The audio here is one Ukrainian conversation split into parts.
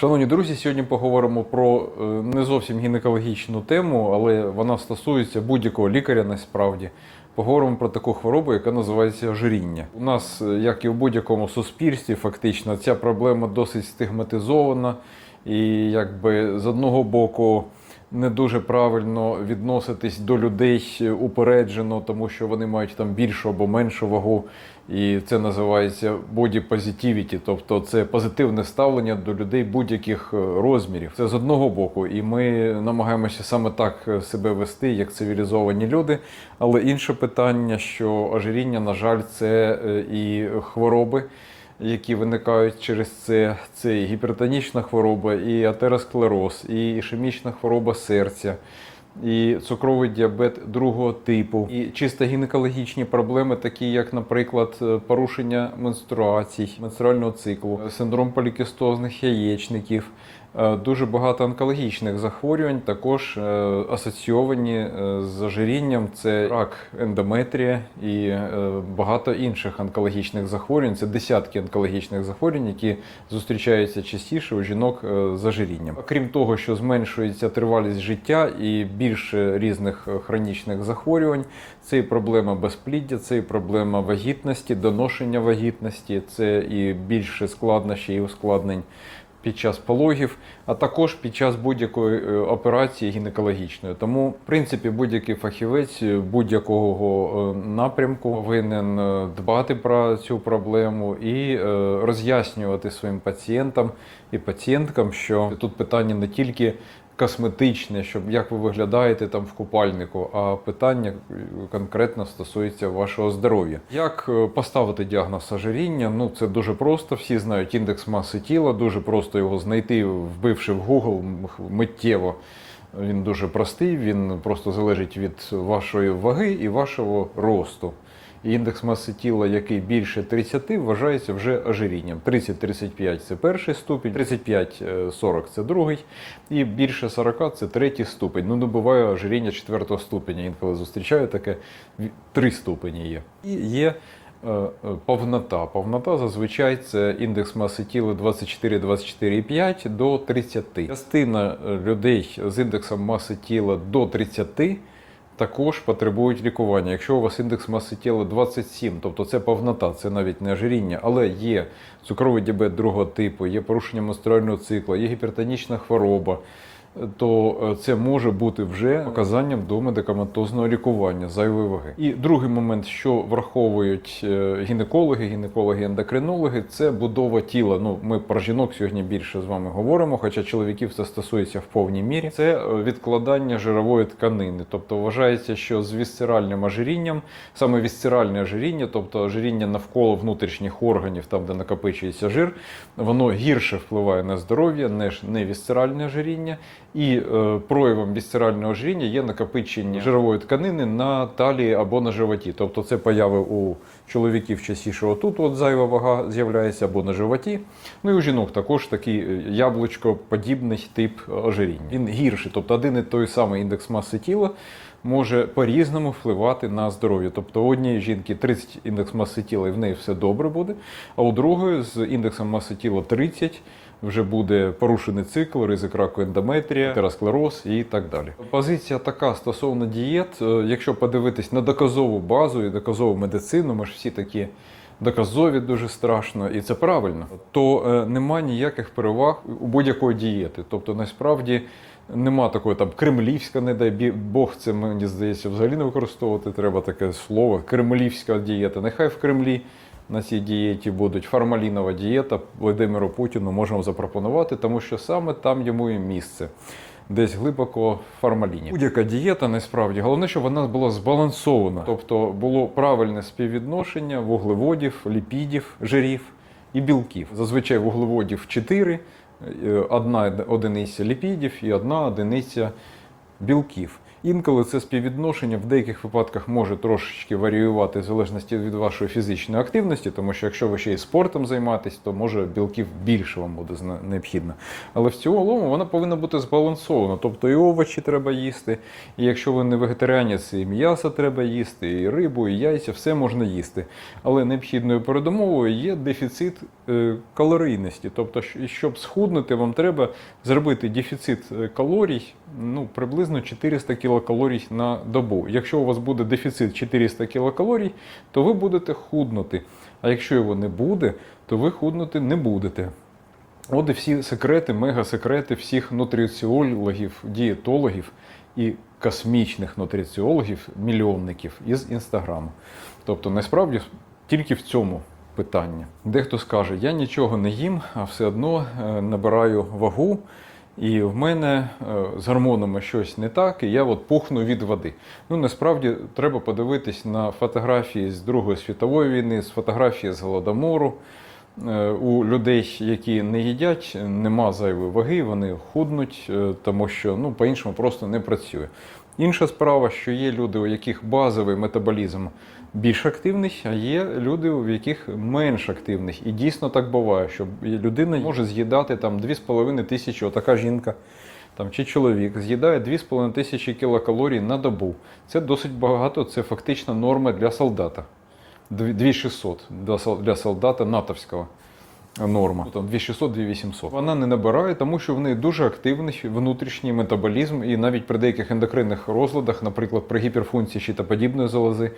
Шановні друзі, сьогодні поговоримо про е, не зовсім гінекологічну тему, але вона стосується будь-якого лікаря насправді. Поговоримо про таку хворобу, яка називається ожиріння. У нас, е, як і в будь-якому суспільстві, фактично ця проблема досить стигматизована, і якби з одного боку не дуже правильно відноситись до людей упереджено, тому що вони мають там більшу або меншу вагу. І це називається body positivity, тобто це позитивне ставлення до людей будь-яких е, розмірів. Це з одного боку, і ми намагаємося саме так е, себе вести, як цивілізовані люди. Але інше питання, що ожиріння, на жаль, це е, і хвороби. Які виникають через це, це і гіпертонічна хвороба, і атеросклероз, і ішемічна хвороба серця, і цукровий діабет другого типу, і чисто гінекологічні проблеми, такі як, наприклад, е, порушення менструацій, менструального циклу, синдром полікістозних яєчників. Е, Дуже багато онкологічних захворювань, також е, асоційовані е, з ожирінням. Це рак ендометрія і багато інших онкологічних захворювань. Це десятки онкологічних захворювань, які зустрічаються частіше у жінок з ожирінням. Крім того, що зменшується тривалість життя і більше різних хронічних захворювань. Це і проблема безпліддя, це і проблема вагітності, доношення вагітності, це і більше складнощів і ускладнень під час пологів, а також під час будь-якої е, операції гінекологічної. Тому, в принципі, будь-який фахівець будь-якого е, напрямку повинен е, дбати про цю проблему і роз'яснювати своїм пацієнтам і пацієнткам, що тут питання не тільки косметичне, щоб як ви виглядаєте там в купальнику, а питання конкретно стосується вашого здоров'я. Як е, поставити діагноз ожиріння? Ну це дуже просто. Всі знають індекс маси тіла, дуже просто його знайти, вбивши в Google миттєво. Він дуже простий, він просто залежить від вашої ваги і вашого росту. Індекс маси тіла, який більше 30, вважається вже ожирінням. 30-35 це перший ступінь, 35-40 це другий, і більше 40 це третій ступень. Ну, не буває ожиріння четвертого ступеня. Інколи зустрічаю таке, три ступені є. І є е, е, повнота. Повнота зазвичай це індекс маси тіла 24-24,5 до 30. Частина е, людей з індексом маси тіла до 30 також потребують лікування. Якщо у вас індекс маси тіла 27, тобто це повнота, це навіть не ожиріння, але є цукровий діабет другого типу, є порушення менструального цикла, є гіпертонічна хвороба, то е, це може бути вже показанням до медикаментозного лікування зайвої ваги. І другий момент, що враховують е, гінекологи, гінекологи-ендокринологи, це будова тіла. Ну, ми про жінок сьогодні більше з вами говоримо, хоча чоловіків це стосується в повній мірі. Це е, відкладання жирової тканини. Тобто вважається, що з вісцеральним ожирінням, саме вісцеральне ожиріння, тобто ожиріння навколо внутрішніх органів, там де накопичується жир, воно гірше впливає на здоров'я, ніж не вісцеральне ожиріння. І е, проявом вісцерального ожиріння є накопичення жирової тканини на талії або на животі. Тобто це появи у чоловіків частіше отут от зайва вага з'являється або на животі. Ну і у жінок також такий е, яблучкоподібний тип ожиріння. Він гірший, тобто один і той самий індекс маси тіла може по-різному впливати на здоров'я. Тобто у однієї жінки 30 індекс маси тіла і в неї все добре буде, а у другої з індексом маси тіла 30 вже буде порушений цикл, ризик раку ендометрія, атеросклероз і так далі. Позиція така стосовно дієт. Е, Якщо подивитись на доказову базу і доказову медицину, ми ж всі такі. Доказові дуже страшно, і це правильно, то е, нема ніяких переваг у будь-якої дієти. Тобто, насправді нема такої там кремлівська, не дай Бог, це мені здається, взагалі не використовувати. Треба таке слово. Кремлівська дієта. Нехай в Кремлі на цій дієті будуть формалінова дієта Володимиру Путіну можемо запропонувати, тому що саме там йому і місце. Десь глибоко в формаліні. Будь-яка дієта насправді головне, щоб вона була збалансована, тобто було правильне співвідношення вуглеводів, ліпідів, жирів і білків. Зазвичай вуглеводів 4, е, одна одиниця ліпідів і одна одиниця білків. Інколи це співвідношення в деяких випадках може трошечки варіювати в залежності від вашої фізичної активності, тому що якщо ви ще й спортом займаєтесь, то може білків більше вам буде необхідно. Але в цілому вона повинна бути збалансована. Тобто і овочі треба їсти, і якщо ви не вегетаріанець, і м'ясо треба їсти, і рибу, і яйця, все можна їсти. Але необхідною передумовою є дефіцит е, калорійності. Тобто, щоб схуднути, вам треба зробити дефіцит е, калорій ну, приблизно 400 кілокалорій на добу. Якщо у вас буде дефіцит 400 кілокалорій, то ви будете худнути. А якщо його не буде, то ви худнути не будете. От і всі секрети, мега-секрети всіх нутриціологів, дієтологів і космічних нутриціологів, мільйонників із інстаграму. Тобто, насправді тільки в цьому питання. Дехто скаже, я нічого не їм, а все одно е, набираю вагу. І в мене е, з гормонами щось не так, і я от пухну від води. Ну насправді треба подивитись на фотографії з Другої світової війни, з фотографії з голодомору. Е, У людей, які не їдять, нема зайвої ваги, вони худнуть, е, тому що ну, по-іншому просто не працює. Інша справа, що є люди, у яких базовий метаболізм більш активний, а є люди, у яких менш активний. І дійсно так буває, що людина може з'їдати там 2,5 тисячі, отака жінка там, чи чоловік з'їдає 2,5 тисячі кілокалорій на добу. Це досить багато, це фактично норма для солдата. 2600 для сол- для солдата натовського норма. Там 2600-2800. Вона не набирає, тому що в неї дуже активний внутрішній метаболізм, і навіть при деяких ендокринних розладах, наприклад, при гіперфункції щитоподібної залози,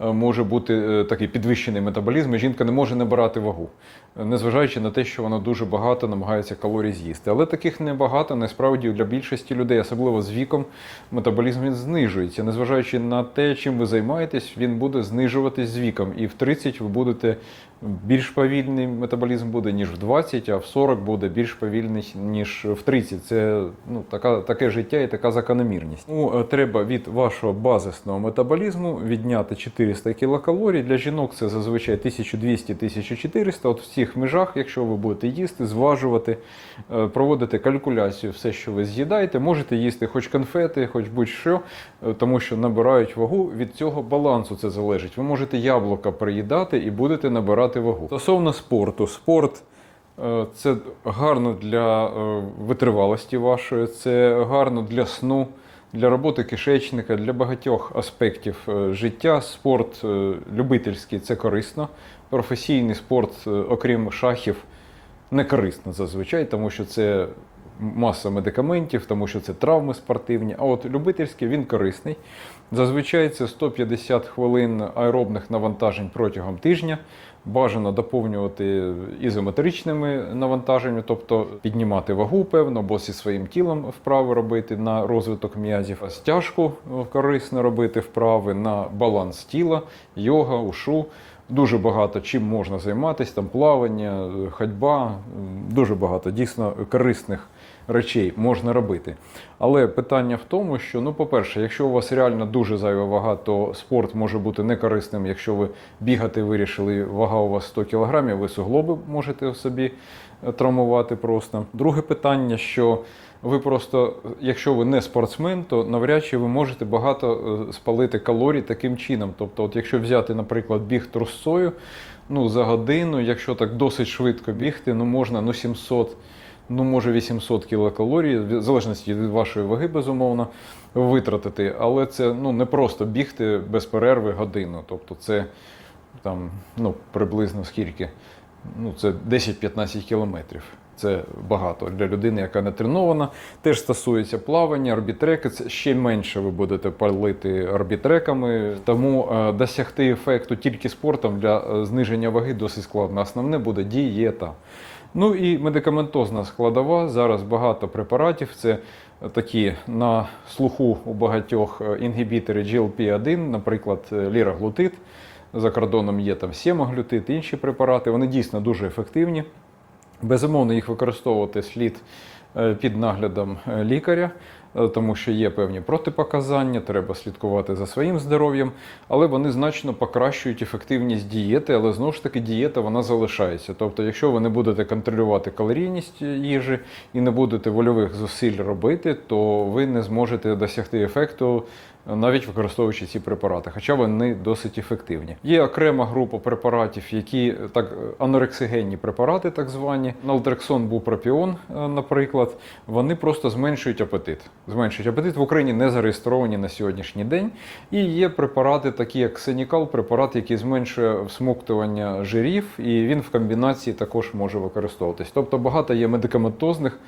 е, може бути е, такий підвищений метаболізм, і жінка не може набирати вагу, незважаючи на те, що вона дуже багато намагається калорій з'їсти. Але таких небагато, насправді для більшості людей, особливо з віком, метаболізм він знижується. Незважаючи на те, чим ви займаєтесь, він буде знижуватись з віком. І в 30 ви будете більш повільний метаболізм буде, ніж в 20, а в 40 буде більш повільний, ніж в 30. Це ну, така, таке життя і така закономірність. Ну, треба від вашого базисного метаболізму відняти 400 кілокалорій. Для жінок це зазвичай 1200-1400. От в цих межах, якщо ви будете їсти, зважувати, е, проводити калькуляцію, все, що ви з'їдаєте, можете їсти хоч конфети, хоч будь-що, е, тому що набирають вагу. Від цього балансу це залежить. Ви можете яблука приїдати і будете набирати вагу. Стосовно спорту, спорт. Е, Це гарно для е, витривалості вашої, це гарно для сну, для роботи кишечника, для багатьох аспектів е, життя. Спорт любительський це корисно. Професійний спорт, окрім шахів, не корисно зазвичай, тому що це маса медикаментів, тому що це травми спортивні. А от любительський він корисний. Зазвичай це 150 хвилин аеробних навантажень протягом тижня. Бажано доповнювати ізометричними навантаженнями, тобто піднімати вагу, певно, або зі своїм тілом вправи робити на розвиток м'язів. Стяжку корисно робити вправи на баланс тіла, йога, ушу. Дуже багато чим можна займатися, там плавання, ходьба, дуже багато дійсно корисних речей можна робити. Але питання в тому, що, ну, по-перше, якщо у вас реально дуже зайва вага, то спорт може бути некорисним. Якщо ви бігати вирішили, вага у вас 100 кг, ви суглоби можете собі е, травмувати просто. Друге питання, що ви просто, якщо ви не спортсмен, то навряд чи ви можете багато е, спалити калорій таким чином. Тобто, от якщо взяти, наприклад, біг трусцою, ну за годину, якщо так досить швидко бігти, ну можна ну 700, ну може 800 кілокалорій, в залежності від вашої ваги, безумовно, витратити. Але це ну не просто бігти без перерви годину. Тобто, це там ну приблизно скільки? Ну це 10-15 кілометрів. Це багато для людини, яка не тренована. Теж стосується плавання, арбітреки. Це ще менше ви будете палити арбітреками. Тому е, досягти ефекту тільки спортом для е, зниження ваги досить складно. Основне буде дієта. Ну і медикаментозна складова. Зараз багато препаратів. Це такі на слуху у багатьох е, інгібітори GLP-1, наприклад, е, ліраглутид. За кордоном є там сємоглютид, інші препарати. Вони дійсно дуже ефективні. Безумовно, їх використовувати слід е, під наглядом лікаря, тому що є певні протипоказання, треба слідкувати за своїм здоров'ям, але вони значно покращують ефективність дієти, але знову ж таки дієта вона залишається. Тобто, якщо ви не будете контролювати калорійність їжі і не будете вольових зусиль робити, то ви не зможете досягти ефекту навіть використовуючи ці препарати, хоча вони досить ефективні. Є окрема група препаратів, які так анорексигенні препарати, так звані. Налтрексон, бупропіон, е, наприклад, вони просто зменшують апетит. Зменшують апетит в Україні не зареєстровані на сьогоднішній день. І є препарати, такі як Сенікал, препарат, який зменшує всмоктування жирів, і він в комбінації також може використовуватись. Тобто багато є медикаментозних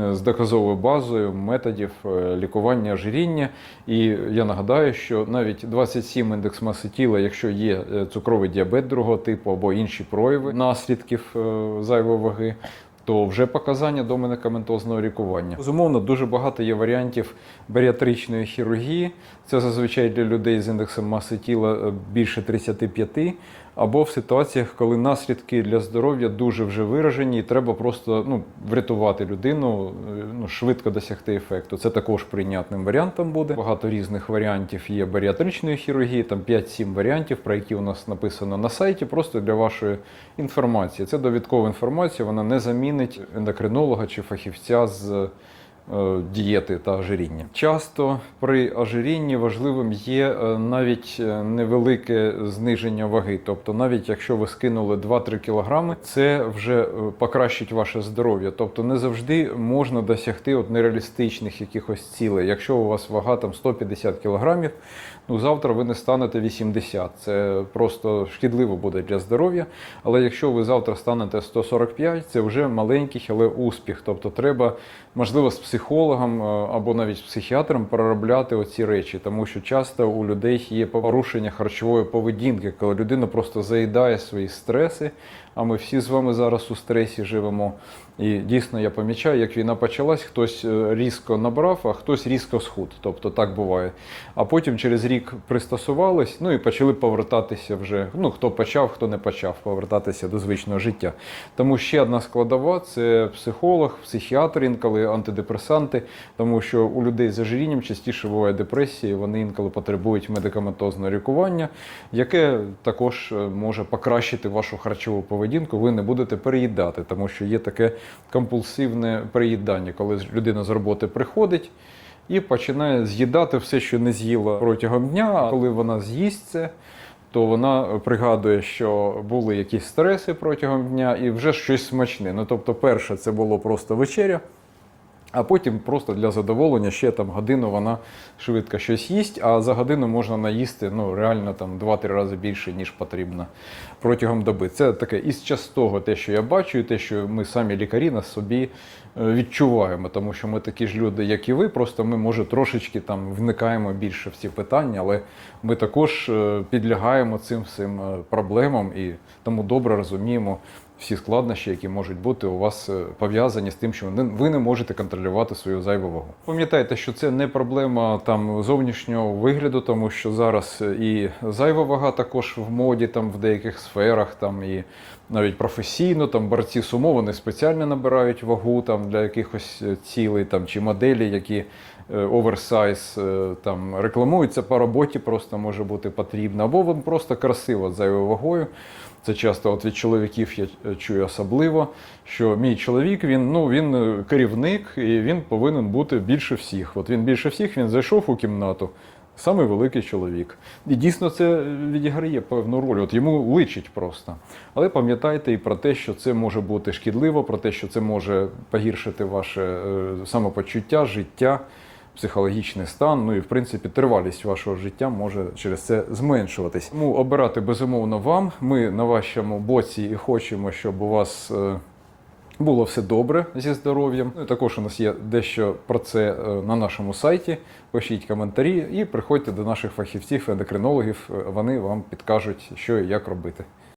е, з доказовою базою методів е, лікування ожиріння. І я нагадаю, що навіть 27 індекс маси тіла, якщо є е, цукровий діабет другого типу або інші прояви наслідків зайвої ваги. То вже показання до медикаментозного лікування. Безумовно, дуже багато є варіантів баріатричної хірургії. Це зазвичай для людей з індексом маси тіла е, більше 35, або в ситуаціях, коли наслідки для здоров'я дуже вже виражені, і треба просто ну, врятувати людину, е, ну, швидко досягти ефекту. Це також прийнятним варіантом буде. Багато різних варіантів є баріатричної хірургії, там 5-7 варіантів, про які у нас написано на сайті, просто для вашої інформації. Це довідкова інформація, вона не замінить ендокринолога чи фахівця з дієти та ожиріння. Часто при ожирінні важливим є е, навіть е, невелике зниження ваги. Тобто, навіть якщо ви скинули 2-3 кілограми, це вже е, покращить ваше здоров'я. Тобто не завжди можна досягти от нереалістичних якихось цілей. Якщо у вас вага там 150 кілограмів, ну завтра ви не станете 80. Це просто шкідливо буде для здоров'я. Але якщо ви завтра станете 145, це вже маленький, але успіх. Тобто треба, можливо, з психологом е, або навіть психіатрам переробляти оці речі, тому що часто у людей є порушення харчової поведінки, коли людина просто заїдає свої стреси. А ми всі з вами зараз у стресі живемо. І дійсно я помічаю, як війна почалась, хтось е, різко набрав, а хтось різко схуд. Тобто так буває. А потім через рік пристосувались, ну і почали повертатися вже. Ну хто почав, хто не почав повертатися до звичного життя. Тому ще одна складова це психолог, психіатр, інколи антидепресанти, тому що у людей з ожирінням частіше буває депресії, вони інколи потребують медикаментозного лікування, яке також е, може покращити вашу харчову поведінку. Ви не будете переїдати, тому що є таке компульсивне переїдання, коли людина з роботи приходить. І починає з'їдати все, що не з'їла протягом дня. А коли вона з'їсть це, то вона пригадує, що були якісь стреси протягом дня і вже щось смачне. Ну тобто, перше, це було просто вечеря. А потім просто для задоволення ще там годину вона швидко щось їсть, а за годину можна наїсти ну, реально там 2-3 рази більше, ніж потрібно протягом доби. Це таке із частого те, що я бачу, і те, що ми самі лікарі на собі е, відчуваємо, тому що ми такі ж люди, як і ви, просто ми, може, трошечки там вникаємо більше в ці питання, але ми також е, підлягаємо цим всім е, проблемам і тому добре розуміємо всі складнощі, які можуть бути у вас е, пов'язані з тим, що ви не- можете контролювати свою зайву вагу. Пам'ятайте, що це не проблема там зовнішнього вигляду, тому що зараз е, і зайва вага також в моді, там в деяких сферах, там і навіть професійно, там борці сумо, вони спеціально набирають вагу там для якихось е, цілей там чи моделі, які оверсайз е, там рекламуються по роботі, просто може бути потрібно, або вам просто красиво зайвою вагою. Це часто от від чоловіків я е, чую особливо, що мій чоловік він ну він е, керівник і він повинен бути більше всіх. От він більше всіх він зайшов у кімнату. Самий великий чоловік. І дійсно це відіграє певну роль. От йому личить просто. Але пам'ятайте і про те, що це може бути шкідливо, про те, що це може погіршити ваше е, самопочуття, життя, психологічний стан. Ну і в принципі тривалість вашого життя може через це зменшуватись. Тому обирати безумовно вам. Ми на вашому боці і хочемо, щоб у вас. е, було все добре зі здоров'ям. Ну, і також у нас є дещо про це е, на нашому сайті. Пишіть коментарі і приходьте до наших фахівців, ендокринологів. Е, Вони вам підкажуть, що і як робити.